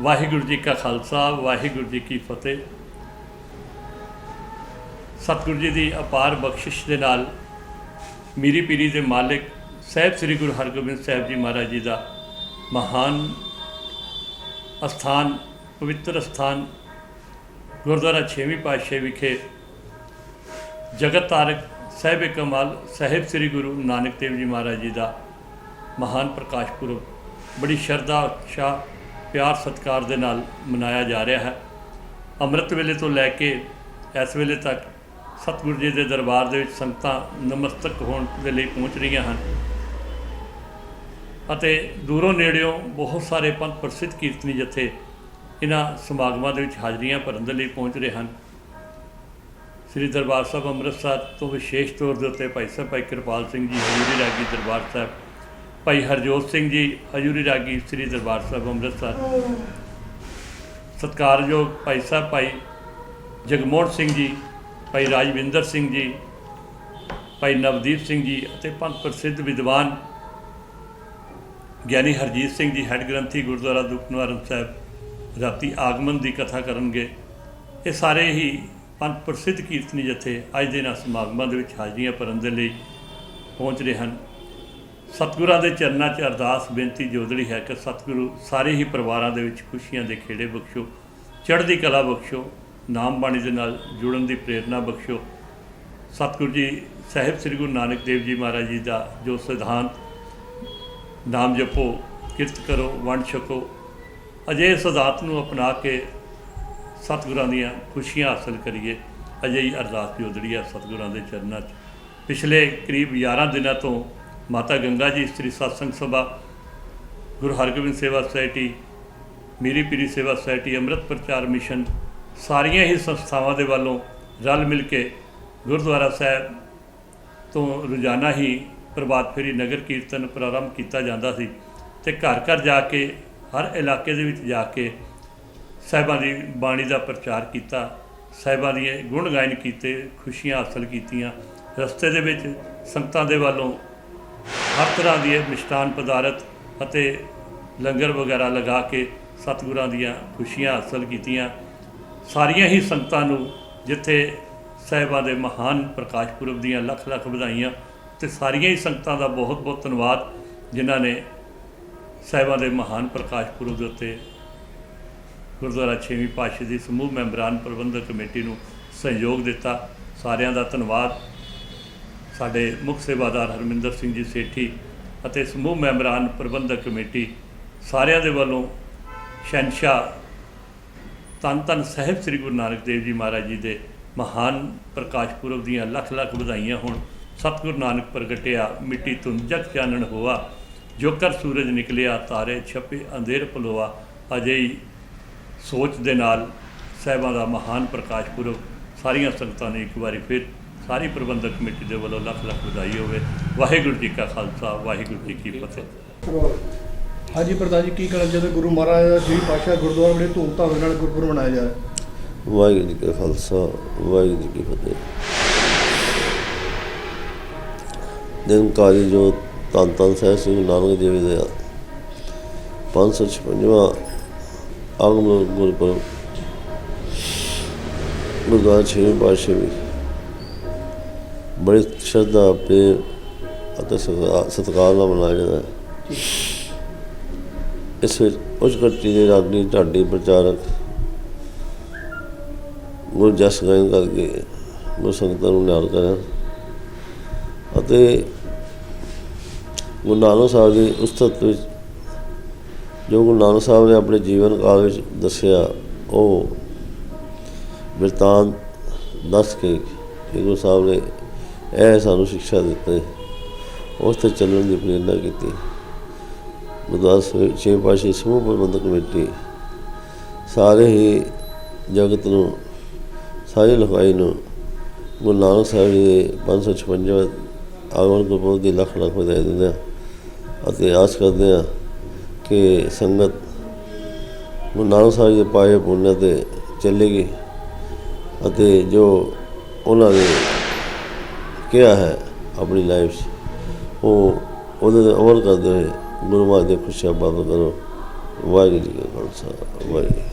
ਵਾਹਿਗੁਰੂ ਜੀ ਕਾ ਖਾਲਸਾ, ਵਾਹਿਗੁਰੂ ਜੀ ਕੀ ਫਤਿਹ। ਸਤਿਗੁਰੂ ਜੀ ਦੀ ਅਪਾਰ ਬਖਸ਼ਿਸ਼ ਦੇ ਨਾਲ ਮੀਰੀ ਪੀਰੀ ਦੇ ਮਾਲਕ ਸਾਹਿਬ ਸ੍ਰੀ ਗੁਰੂ ਹਰਗੋਬਿੰਦ ਸਾਹਿਬ ਜੀ ਮਹਾਰਾਜ ਜੀ ਦਾ ਮਹਾਨ ਅਸਥਾਨ, ਪਵਿੱਤਰ ਅਸਥਾਨ ਗੁਰਦੁਆਰਾ ਛੇਵੀਂ ਪਾਤਸ਼ਾਹ ਵਿਖੇ ਜਗਤ ਤਾਰਕ ਸਾਹਿਬ ਕਮਾਲ ਸਾਹਿਬ ਸ੍ਰੀ ਗੁਰੂ ਨਾਨਕ ਦੇਵ ਜੀ ਮਹਾਰਾਜ ਜੀ ਦਾ ਮਹਾਨ ਪ੍ਰਕਾਸ਼ ਪੁਰਬ। ਬੜੀ ਸ਼ਰਧਾ, ਉਤਸ਼ਾਹ ਪਿਆਰ ਸਤਿਕਾਰ ਦੇ ਨਾਲ ਮਨਾਇਆ ਜਾ ਰਿਹਾ ਹੈ। ਅੰਮ੍ਰਿਤ ਵੇਲੇ ਤੋਂ ਲੈ ਕੇ ਇਸ ਵੇਲੇ ਤੱਕ ਸਤਿਗੁਰੂ ਜੀ ਦੇ ਦਰਬਾਰ ਦੇ ਵਿੱਚ ਸੰਗਤਾਂ ਨਮਸਤਕ ਹੋਣ ਦੇ ਲਈ ਪਹੁੰਚ ਰਹੀਆਂ ਹਨ। ਅਤੇ ਦੂਰੋਂ ਨੇੜਿਓਂ ਬਹੁਤ ਸਾਰੇ ਪੰਥ ਪ੍ਰਸਿੱਧ ਕੀਰਤਨੀ ਜਥੇ ਇਹਨਾਂ ਸਮਾਗਮਾਂ ਦੇ ਵਿੱਚ ਹਾਜ਼ਰੀਆਂ ਭਰਨ ਦੇ ਲਈ ਪਹੁੰਚ ਰਹੇ ਹਨ। ਸ੍ਰੀ ਦਰਬਾਰ ਸਾਹਿਬ ਅੰਮ੍ਰਿਤਸਰ ਤੋਂ ਵਿਸ਼ੇਸ਼ ਤੌਰ ਦੇ ਉੱਤੇ ਭਾਈ ਸਾਹਿਬ ਭਾਈ ਕਿਰਪਾਲ ਸਿੰਘ ਜੀ ਹਜ਼ੂਰੀ ਰਾਗੀ ਦਰਬਾਰ ਸਾਹਿਬ ਭਾਈ ਹਰਜੋਤ ਸਿੰਘ ਜੀ, ਹਜ਼ੂਰੀ ਰਾਗੀ ਸ੍ਰੀ ਦਰਬਾਰ ਸਾਹਿਬ ਅੰਮ੍ਰਿਤਸਰ। ਸਤਿਕਾਰਯੋਗ ਭਾਈ ਸਾਹਿਬ, ਭਾਈ ਜਗਮੋਹਨ ਸਿੰਘ ਜੀ, ਭਾਈ ਰਾਜਵਿੰਦਰ ਸਿੰਘ ਜੀ, ਭਾਈ ਨਵਦੀਪ ਸਿੰਘ ਜੀ ਅਤੇ ਪੰਜ ਪ੍ਰਸਿੱਧ ਵਿਦਵਾਨ ਗਿਆਨੀ ਹਰਜੀਤ ਸਿੰਘ ਜੀ, ਹੈੱਡ ਗ੍ਰੰਥੀ ਗੁਰਦੁਆਰਾ ਦੁਖਨਿਵਾਰਨ ਸਾਹਿਬ, ਰਾਤੀ ਆਗਮਨ ਦੀ ਕਥਾ ਕਰਨਗੇ। ਇਹ ਸਾਰੇ ਹੀ ਪੰਜ ਪ੍ਰਸਿੱਧ ਕੀਰਤਨੀ ਜਥੇ ਅੱਜ ਦੇ ਨਾਲ ਸਮਾਗਮਾਂ ਦੇ ਵਿੱਚ ਹਾਜ਼ਰੀਆਂ ਭਰਨ ਦੇ ਲਈ ਪਹੁੰਚ ਰਹੇ ਹਨ। ਸਤਿਗੁਰਾਂ ਦੇ ਚਰਨਾਂ 'ਚ ਅਰਦਾਸ, ਬੇਨਤੀ, ਜੋਦੜੀ ਹੈ ਕਿ ਸਤਿਗੁਰੂ ਸਾਰੇ ਹੀ ਪਰਿਵਾਰਾਂ ਦੇ ਵਿੱਚ ਖੁਸ਼ੀਆਂ ਦੇ ਖੇੜੇ ਬਖਸ਼ੋ, ਚੜ੍ਹਦੀ ਕਲਾ ਬਖਸ਼ੋ, ਨਾਮ ਬਾਣੀ ਦੇ ਨਾਲ ਜੁੜਨ ਦੀ ਪ੍ਰੇਰਣਾ ਬਖਸ਼ੋ। ਸਤਿਗੁਰੂ ਜੀ, ਸਾਹਿਬ ਸ੍ਰੀ ਗੁਰੂ ਨਾਨਕ ਦੇਵ ਜੀ ਮਹਾਰਾਜ ਜੀ ਦਾ ਜੋ ਸਿਧਾਂਤ, ਨਾਮ ਜਪੋ, ਕਿਰਤ ਕਰੋ, ਵੰਡ ਛਕੋ ਅਜੇ ਸਿਧਾਂਤ ਨੂੰ ਅਪਣਾ ਕੇ ਸਤਿਗੁਰਾਂ ਦੀਆਂ ਖੁਸ਼ੀਆਂ ਹਾਸਲ ਕਰੀਏ। ਅਜਿਹੀ ਅਰਦਾਸ, ਜੋਦੜੀ ਹੈ ਸਤਿਗੁਰਾਂ ਦੇ ਚਰਨਾਂ 'ਚ। ਪਿਛਲੇ ਕਰੀਬ 11 ਦਿਨਾਂ ਤੋਂ ਮਾਤਾ ਗੰਗਾ ਜੀ ਇਸਤਰੀ ਸਤਸੰਗ ਸਭਾ, ਗੁਰੂ ਹਰਗੋਬਿੰਦ ਸੇਵਾ ਸੁਸਾਇਟੀ, ਮੀਰੀ ਪੀਰੀ ਸੇਵਾ ਸੁਸਾਇਟੀ, ਅੰਮ੍ਰਿਤ ਪ੍ਰਚਾਰ ਮਿਸ਼ਨ, ਸਾਰੀਆਂ ਹੀ ਸੰਸਥਾਵਾਂ ਦੇ ਵੱਲੋਂ ਰਲ ਮਿਲ ਕੇ ਗੁਰਦੁਆਰਾ ਸਾਹਿਬ ਤੋਂ ਰੋਜ਼ਾਨਾ ਹੀ ਪ੍ਰਭਾਤ ਫੇਰੀ, ਨਗਰ ਕੀਰਤਨ ਪ੍ਰਾਰੰਭ ਕੀਤਾ ਜਾਂਦਾ ਸੀ ਤੇ ਘਰ ਘਰ ਜਾ ਕੇ, ਹਰ ਇਲਾਕੇ ਦੇ ਵਿੱਚ ਜਾ ਕੇ ਸਾਹਿਬਾਂ ਦੀ ਬਾਣੀ ਦਾ ਪ੍ਰਚਾਰ ਕੀਤਾ, ਸਾਹਿਬਾਂ ਦੀਆਂ ਗੁਣ ਗਾਇਨ ਕੀਤੇ, ਖੁਸ਼ੀਆਂ ਹਾਸਲ ਕੀਤੀਆਂ, ਰਸਤੇ ਦੇ ਵਿੱਚ ਸੰਗਤਾਂ ਦੇ ਵੱਲੋਂ ਹਰ ਤਰ੍ਹਾਂ ਦੀ ਮਿਸ਼ਟਾਨ ਪਦਾਰਥ ਅਤੇ ਲੰਗਰ ਵਗੈਰਾ ਲਗਾ ਕੇ ਸਤਿਗੁਰਾਂ ਦੀਆਂ ਖੁਸ਼ੀਆਂ ਹਾਸਲ ਕੀਤੀਆਂ। ਸਾਰੀਆਂ ਹੀ ਸੰਗਤਾਂ ਨੂੰ ਜਿੱਥੇ ਸਾਹਿਬਾਂ ਦੇ ਮਹਾਨ ਪ੍ਰਕਾਸ਼ ਪੁਰਬ ਦੀਆਂ ਲੱਖ ਲੱਖ ਵਧਾਈਆਂ ਤੇ ਸਾਰੀਆਂ ਹੀ ਸੰਗਤਾਂ ਦਾ ਬਹੁਤ ਬਹੁਤ ਧੰਨਵਾਦ, ਜਿਨ੍ਹਾਂ ਨੇ ਸਾਹਿਬਾਂ ਦੇ ਮਹਾਨ ਪ੍ਰਕਾਸ਼ ਪੁਰਬ ਦੇ ਉੱਤੇ ਗੁਰਦੁਆਰਾ ਛੇਵੀਂ ਪਾਤਸ਼ਾਹ ਦੀ ਸਮੂਹ ਮੈਂਬਰਾਨ ਪ੍ਰਬੰਧਕ ਕਮੇਟੀ ਨੂੰ ਸਹਿਯੋਗ ਦਿੱਤਾ। ਸਾਰਿਆਂ ਦਾ ਧੰਨਵਾਦ। ਸਾਡੇ ਮੁੱਖ ਸੇਵਾਦਾਰ ਹਰਮਿੰਦਰ ਸਿੰਘ ਜੀ ਸੇਠੀ ਅਤੇ ਸਮੂਹ ਮੈਂਬਰਾਨ ਪ੍ਰਬੰਧਕ ਕਮੇਟੀ ਸਾਰਿਆਂ ਦੇ ਵੱਲੋਂ ਸ਼ਹਿਨਸ਼ਾਹ ਧੰਨ ਧੰਨ ਸਾਹਿਬ ਸ੍ਰੀ ਗੁਰੂ ਨਾਨਕ ਦੇਵ ਜੀ ਮਹਾਰਾਜ ਜੀ ਦੇ ਮਹਾਨ ਪ੍ਰਕਾਸ਼ ਪੁਰਬ ਦੀਆਂ ਲੱਖ ਲੱਖ ਵਧਾਈਆਂ ਹੋਣ। ਸਤਿਗੁਰੂ ਨਾਨਕ ਪ੍ਰਗਟਿਆ, ਮਿੱਟੀ ਧੁੰਦ ਜਗ ਚਾਨਣ ਹੋਆ, ਜੋਕਰ ਸੂਰਜ ਨਿਕਲਿਆ, ਤਾਰੇ ਛਪੇ, ਅੰਧੇਰ ਪਲੋਆ ਅਜਿਹੀ ਸੋਚ ਦੇ ਨਾਲ ਸਾਹਿਬਾਂ ਦਾ ਮਹਾਨ ਪ੍ਰਕਾਸ਼ ਪੁਰਬ ਸਾਰੀਆਂ ਸੰਗਤਾਂ ਨੇ ਇੱਕ ਵਾਰੀ ਫਿਰ ਸਾਰੀ ਪ੍ਰਬੰਧਕ ਕਮੇਟੀ ਦੇ ਵੱਲੋਂ ਲੱਖ ਲੱਖ ਵਧਾਈ ਹੋਵੇ। ਵਾਹਿਗੁਰੂ ਜੀ ਕਾ ਖਾਲਸਾ ਵਾਹਿਗੁਰੂ ਜੀ ਕੀ ਫਤਿਹ। ਹਾਂਜੀ ਪ੍ਰਧਾਨ ਜੀ ਕੀ ਕਹਿਣਾ ਜਦੋਂ ਗੁਰੂ ਮਹਾਰਾਜ ਦਾ ਜੀ ਪਾਸ਼ਾ ਗੁਰਦੁਆਰਾ ਬੜੇ ਧੂਮਧਾਮ ਨਾਲ ਗੁਰਪੁਰਬ ਮਨਾਇਆ ਜਾ ਰਿਹਾ? ਵਾਹਿਗੁਰੂ ਜੀ ਕਾ ਖਾਲਸਾ ਵਾਹਿਗੁਰੂ ਜੀ ਕੀ ਫਤਿਹ। ਦਿਨਕਾਰੀ ਜੋ ਧੰਨ ਧੰਨ ਸਾਹਿਬ ਸ੍ਰੀ ਨਾਨਕ ਦੇਵ ਜੀ ਦਾ 556ਵਾਂ ਆਗਮਨ ਗੁਰਪੁਰਬ ਗੁਰਦੁਆਰਾ ਛੇਵੀਂ ਪਾਤਸ਼ਾਹੀ ਵਿੱਚ ਬੜੀ ਸ਼ਰਧਾ ਪ੍ਰੇਮ ਅਤੇ ਸਤਿਕਾਰ- ਸਤਿਕਾਰ ਨਾਲ ਮਨਾਇਆ ਜਾਂਦਾ ਹੈ। ਇਸ ਵਿੱਚ ਉੱਚ ਕੋਟੀ ਦੇ ਰਾਗਨੀ ਢਾਡੀ ਪ੍ਰਚਾਰਕ ਗੁਰ ਜਸ ਗਾਇਨ ਕਰਕੇ ਗੁਰ ਸੰਗਤਾਂ ਨੂੰ ਨਿਹਾਲ ਕਰਨ ਅਤੇ ਗੁਰੂ ਨਾਨਕ ਸਾਹਿਬ ਦੀ ਉਸਤਤ ਵਿੱਚ ਜੋ ਗੁਰੂ ਨਾਨਕ ਸਾਹਿਬ ਨੇ ਆਪਣੇ ਜੀਵਨ ਕਾਲ ਵਿੱਚ ਦੱਸਿਆ, ਉਹ ਬਿਰਤਾਂਤ ਦੱਸ ਕੇ ਗੁਰੂ ਸਾਹਿਬ ਨੇ ਇਹ ਸਾਨੂੰ ਸਿੱਖਿਆ ਦਿੱਤੀ। ਉਸ ਤੇ ਚੱਲਣ ਦੀ ਪ੍ਰੇਰਨਾ ਕੀਤੀ। ਗੁਰਦੁਆਰਾ ਸਾਹਿਬ ਛੇ ਪਾਸ਼ੇ ਸਮੂਹ ਪ੍ਰਬੰਧਕ ਕਮੇਟੀ ਸਾਰੇ ਹੀ ਜਗਤ ਨੂੰ, ਸਾਰੀ ਲਖਾਈ ਨੂੰ ਗੁਰੂ ਨਾਨਕ ਸਾਹਿਬ ਜੀ ਦੇ 556 ਆਗਮਨ ਗੁਰਪੁਰਬ ਦੀ ਲੱਖ ਲੱਖ ਵਧਾਈ ਦਿੰਦੇ ਹਾਂ ਅਤੇ ਆਸ ਕਰਦੇ ਹਾਂ ਕਿ ਸੰਗਤ ਗੁਰੂ ਨਾਨਕ ਸਾਹਿਬ ਜੀ ਦੇ ਪਾਏ ਪੁੰਨ ਤੇ ਚੱਲੇਗੀ ਅਤੇ ਜੋ ਉਹਨਾਂ ਨੇ ਕਿਹਾ ਹੈ ਆਪਣੀ ਲਾਈਫ 'ਚ। ਉਹ ਉਹਦੇ ਤੇ ਅਮਲ ਕਰਦੇ ਹੋਏ ਗੁਰੂ ਮਹਾਰਾਜ ਦੇ ਖੁਸ਼ੀਆਂ ਪ੍ਰਾਪਤ ਕਰੋ। ਵਾਹਿਗੁਰੂ ਜੀ ਕਾ ਖਾਲਸਾ, ਵਾਹਿਗੁਰੂ।